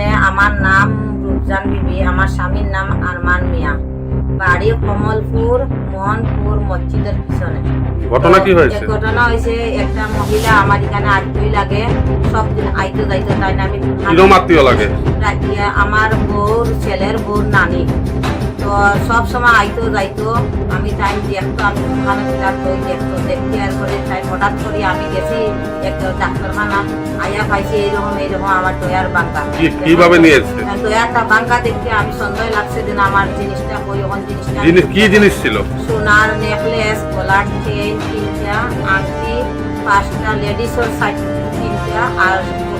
এখানে আমার নাম রূপজান বিবি আমার স্বামীর নাম আরমান মিয়া। বাড়ি কমলপুর মোহনপুর মসজিদের পিছনে। ঘটনা কি হয়েছে? ঘটনা হয়েছে একটা মহিলা আমার এখানে আজকেই লাগে সব দিন আইতো যাইতো তাই না আমি কিরম আত্মীয় লাগে? আমার বউর ছেলের বউর নানি। সব সময় আইতো যাইতো। আমি টাইম দেখতো আমি ওখানে বই দেখতো দেখতে আর করে টাইম হঠাৎ করে আমি গেছি একটা ডাক্তারখানা আইয়া পাইছি এইরকম এইরকম আমার দয়ার বাঙ্কা কীভাবে নিয়েছে বাঙ্কা দেখতে আমি সন্দেহ লাগছে দিন আমার জিনিসটা কই ওখান জিনিসটা কি জিনিস ছিল? সোনার নেকলেস গলার চেইন তিনটা আংটি পাঁচটা লেডিসের সাইড তিনটা আর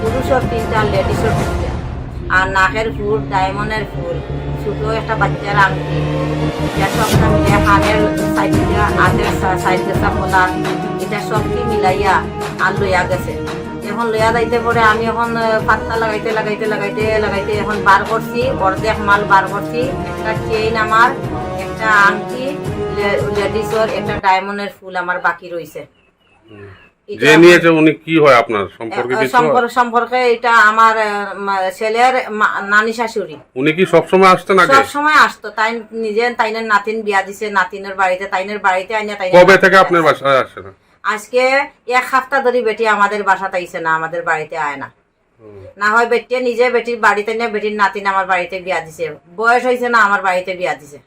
পুরুষের তিনটা লেডিসের তিনটা। আর নাকের ফুল, ডায়মন্ডের ফুল। ছোট একটা বাচ্চার আংটি। এটা সবটা মিলে সাইডটা এটা মিলাইয়া আর লইয়া গেছে। এখন লইয়া যাইতে পরে আমি এখন পাত্তা লাগাইতে লাগাইতে লাগাইতে লাগাইতে এখন বার করছি। অর্ধেক মাল বার করছি। একটা চেইন আমার, একটা আংটি লেডিসর, একটা ডায়মন্ডের ফুল আমার বাকি এটা যে নিয়েছে উনি কি হয় আপনার? সম্পর্কে কিছু সম্পর্কে এটা আমার ছেলের নানি শাশুড়ি। উনি কি সবসময় আসতেন আগে? সব আসতো। তাই নিজে তাইনের নাতিন বিয়া দিছে নাতিনের বাড়িতে তাইনের বাড়িতে আইনা তাই কবে থেকে আপনার বাসায় আসে না? আজকে এক সপ্তাহ ধরে বেটি আমাদের বাসাতে আইছে না আমাদের বাড়িতে আয় না। না হয় বেটিয়ে নিজে বেটির বাড়িতে নিয়ে বেটির নাতিন আমার বাড়িতে বিয়া দিছে। বয়স হয়েছে না আমার বাড়িতে বিয়া দিছে।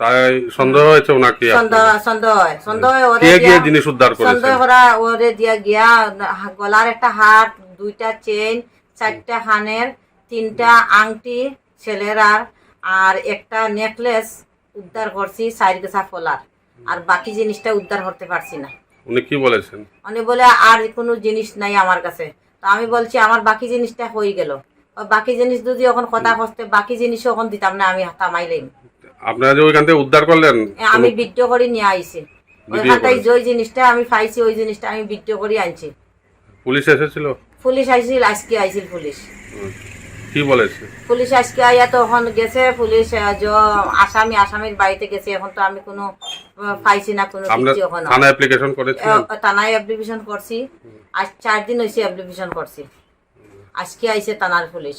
তাই সন্দেহ হয়েছে ওনাকে সন্দেহ সন্দেহ সন্দেহ ওরে কে জিনিস উদ্ধার করেছে সন্দেহ করা ওরে দিয়া গিয়া গলার একটা হাত দুইটা চেইন চারটা হানের তিনটা আংটি ছেলের আর আর একটা নেকলেস উদ্ধার করছি সাইড গেছা ফলার। আর বাকি জিনিসটা উদ্ধার করতে পারছি না। উনি কি বলেছেন? উনি বলে আর কোনো জিনিস নাই আমার কাছে। তো আমি বলছি আমার বাকি জিনিসটা হয়ে গেল। বাকি জিনিস যদি এখন কথা কষতে বাকি জিনিসও এখন দিতাম না আমি থামাইলাম আপনারা যে ওইখান থেকে উদ্ধার করলেন আমি ভিডিও করে নিয়ে আইছি। ওইখানটাই? যে জিনিসটা আমি পাইছি ওই জিনিসটা আমি ভিডিও করে আনছি। পুলিশ এসেছিল? পুলিশ আইছিল আজকে আইছিল পুলিশ। কি বলেছে? পুলিশ আজকে আইয়া তো এখন গেছে পুলিশ যে আসামি আসামির বাড়িতে গেছে এখন তো আমি কোনো পাইছি না কোনো কিছু এখন। থানা অ্যাপ্লিকেশন করেছিলেন? থানায় অ্যাপ্লিকেশন করছি। আজ চার দিন হয়েছে অ্যাপ্লিকেশন করছি। আজকে আইছে থানার পুলিশ।